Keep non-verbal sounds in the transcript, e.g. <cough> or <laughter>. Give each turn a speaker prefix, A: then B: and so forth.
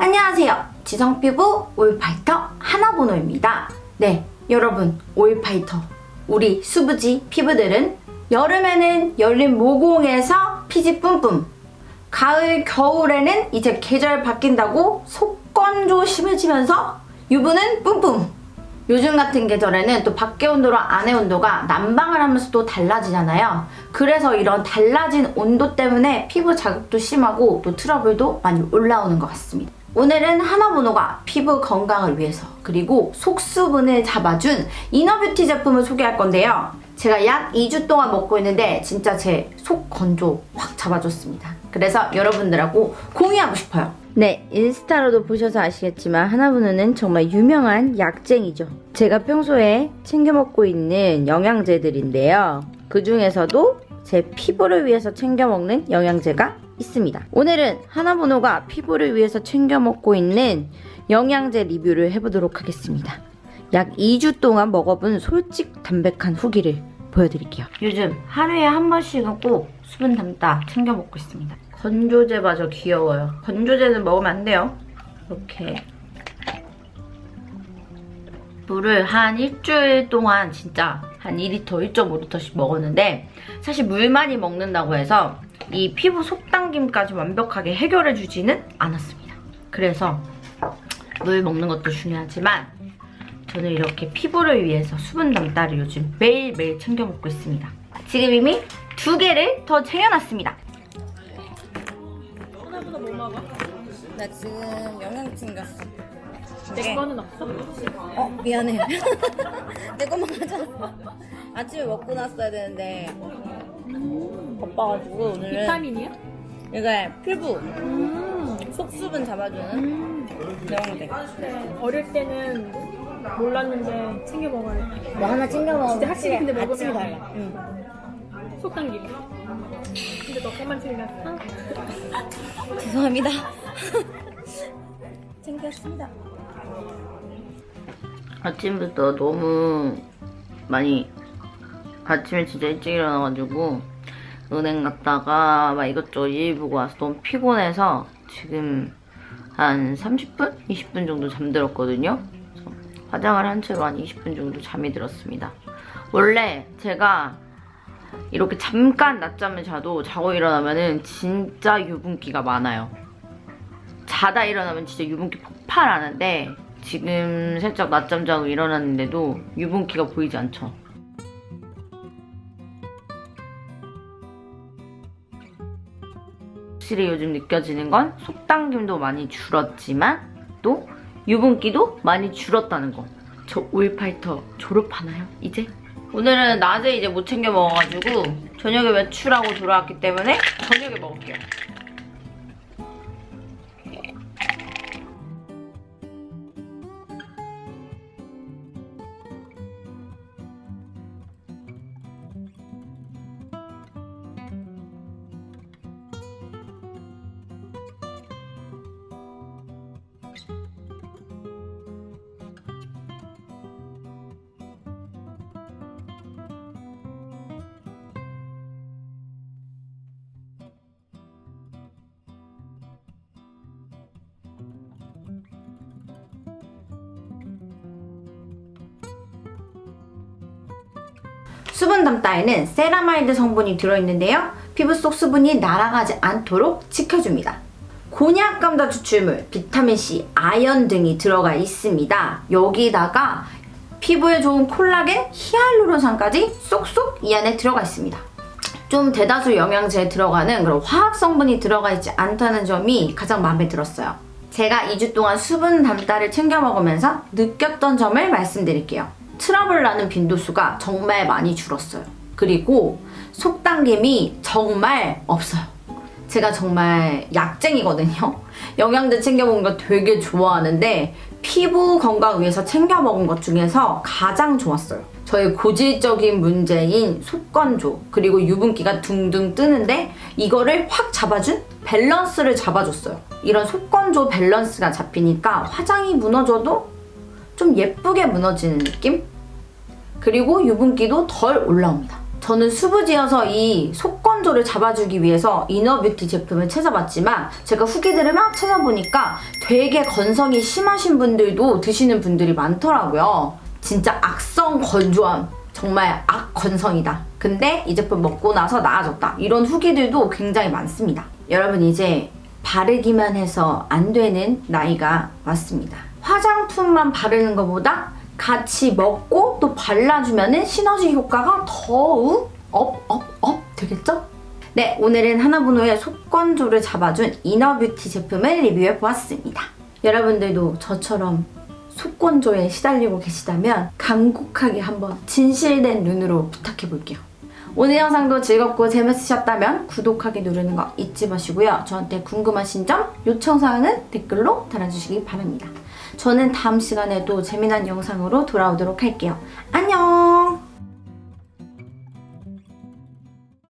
A: 안녕하세요. 지성피부 올파이터 하나번호입니다. 네, 여러분, 올파이터. 우리 수부지 피부들은 여름에는 열린 모공에서 피지 뿜뿜. 가을, 겨울에는 이제 계절 바뀐다고 속건조 심해지면서 유분은 뿜뿜. 요즘 같은 계절에는 또 밖의 온도랑 안의 온도가 난방을 하면서 또 달라지잖아요. 그래서 이런 달라진 온도 때문에 피부 자극도 심하고 또 트러블도 많이 올라오는 것 같습니다. 오늘은 하나번호가 피부 건강을 위해서 그리고 속수분을 잡아준 이너뷰티 제품을 소개할 건데요. 제가 약 2주 동안 먹고 있는데 진짜 제 속 건조 확 잡아줬습니다. 그래서 여러분들하고 공유하고 싶어요. 네, 인스타로도 보셔서 아시겠지만 하나번호는 정말 유명한 약쟁이죠. 제가 평소에 챙겨 먹고 있는 영양제들인데요. 그 중에서도 제 피부를 위해서 챙겨 먹는 영양제가 있습니다. 오늘은 하나번호가 피부를 위해서 챙겨 먹고 있는 영양제 리뷰를 해보도록 하겠습니다. 약 2주 동안 먹어본 솔직 담백한 후기를 보여드릴게요. 요즘 하루에 한 번씩은 꼭 수분 담다 챙겨 먹고 있습니다. 건조제 마저 귀여워요. 건조제는 먹으면 안 돼요. 이렇게 물을 한 일주일 동안 진짜 한 2리터, 1.5리터씩 먹었는데 사실 물 많이 먹는다고 해서 이 피부 속당김까지 완벽하게 해결해 주지는 않았습니다. 그래서 물 먹는 것도 중요하지만 저는 이렇게 피부를 위해서 수분 담다를 요즘 매일매일 챙겨 먹고 있습니다. 지금 이미 두 개를 더 챙겨놨습니다.
B: 하나보다 뭐 먹어?
A: 나 지금 영양 챙겼어.
B: 내 거는 없어?
A: 어 미안해. <laughs> 내 것만 가져왔어. 아침에 먹고 났어야 되는데 바빠가지고 오늘은
B: 비타민이야?
A: 이거 피부
B: 음.
A: 속수분 잡아주는
B: 음.
A: 영양제.
B: 어릴 때는 몰랐는데 챙겨 먹어야 돼.
A: 뭐 하나 챙겨 먹으면
B: 진짜 확실히 근데 먹으면
A: 아침이 달라. 응.
B: 속 당기네. 근데 너 것만 챙겼어? <laughs>
A: 죄송합니다. <laughs> 챙겼습니다.
C: 아침부터 너무 많이 아침에 진짜 일찍 일어나가지고 은행 갔다가 막 이것저것 일 보고 와서 너무 피곤해서 지금 한 30분? 20분 정도 잠들었거든요. 화장을 한 채로 한 20분 정도 잠이 들었습니다. 원래 제가 이렇게 잠깐 낮잠을 자도 자고 일어나면은 진짜 유분기가 많아요. 자다 일어나면 진짜 유분기 폭발하는데 지금 살짝 낮잠 자고 일어났는데도 유분기가 보이지 않죠. 확실히 요즘 느껴지는 건 속당김도 많이 줄었지만 또 유분기도 많이 줄었다는 거. 저 오일파이터 졸업하나요? 이제? 오늘은 낮에 이제 못 챙겨 먹어가지고 저녁에 외출하고 돌아왔기 때문에 저녁에 먹을게요.
A: 수분 담다에는 세라마이드 성분이 들어있는데요. 피부 속 수분이 날아가지 않도록 지켜줍니다. 곤약 감자 추출물, 비타민C, 아연 등이 들어가 있습니다. 여기다가 피부에 좋은 콜라겐, 히알루론산까지 쏙쏙 이 안에 들어가 있습니다. 좀 대다수 영양제에 들어가는 그런 화학 성분이 들어가 있지 않다는 점이 가장 마음에 들었어요. 제가 2주 동안 수분 담다를 챙겨 먹으면서 느꼈던 점을 말씀드릴게요. 트러블 나는 빈도수가 정말 많이 줄었어요. 그리고 속당김이 정말 없어요. 제가 정말 약쟁이거든요. 영양제 챙겨 먹는 거 되게 좋아하는데 피부 건강 위해서 챙겨 먹은 것 중에서 가장 좋았어요. 저의 고질적인 문제인 속건조 그리고 유분기가 둥둥 뜨는데 이거를 확 잡아준 밸런스를 잡아줬어요. 이런 속건조 밸런스가 잡히니까 화장이 무너져도 좀 예쁘게 무너지는 느낌? 그리고 유분기도 덜 올라옵니다. 저는 수부지여서 이 속건조를 잡아주기 위해서 이너뷰티 제품을 찾아봤지만 제가 후기들을 막 찾아보니까 되게 건성이 심하신 분들도 드시는 분들이 많더라고요. 진짜 악성 건조함. 정말 악건성이다. 근데 이 제품 먹고 나서 나아졌다. 이런 후기들도 굉장히 많습니다. 여러분 이제 바르기만 해서 안 되는 나이가 왔습니다. 화장품만 바르는 것보다 같이 먹고 또 발라주면은 시너지 효과가 더욱 업, 업, 업 되겠죠? 네, 오늘은 하나보노의 속건조를 잡아준 이너뷰티 제품을 리뷰해 보았습니다. 여러분들도 저처럼 속건조에 시달리고 계시다면 간곡하게 한번 진실된 눈으로 부탁해 볼게요. 오늘 영상도 즐겁고 재밌으셨다면 구독하기 누르는 거 잊지 마시고요. 저한테 궁금하신 점, 요청사항은 댓글로 달아주시기 바랍니다. 저는 다음 시간에도 재미난 영상으로 돌아오도록 할게요. 안녕!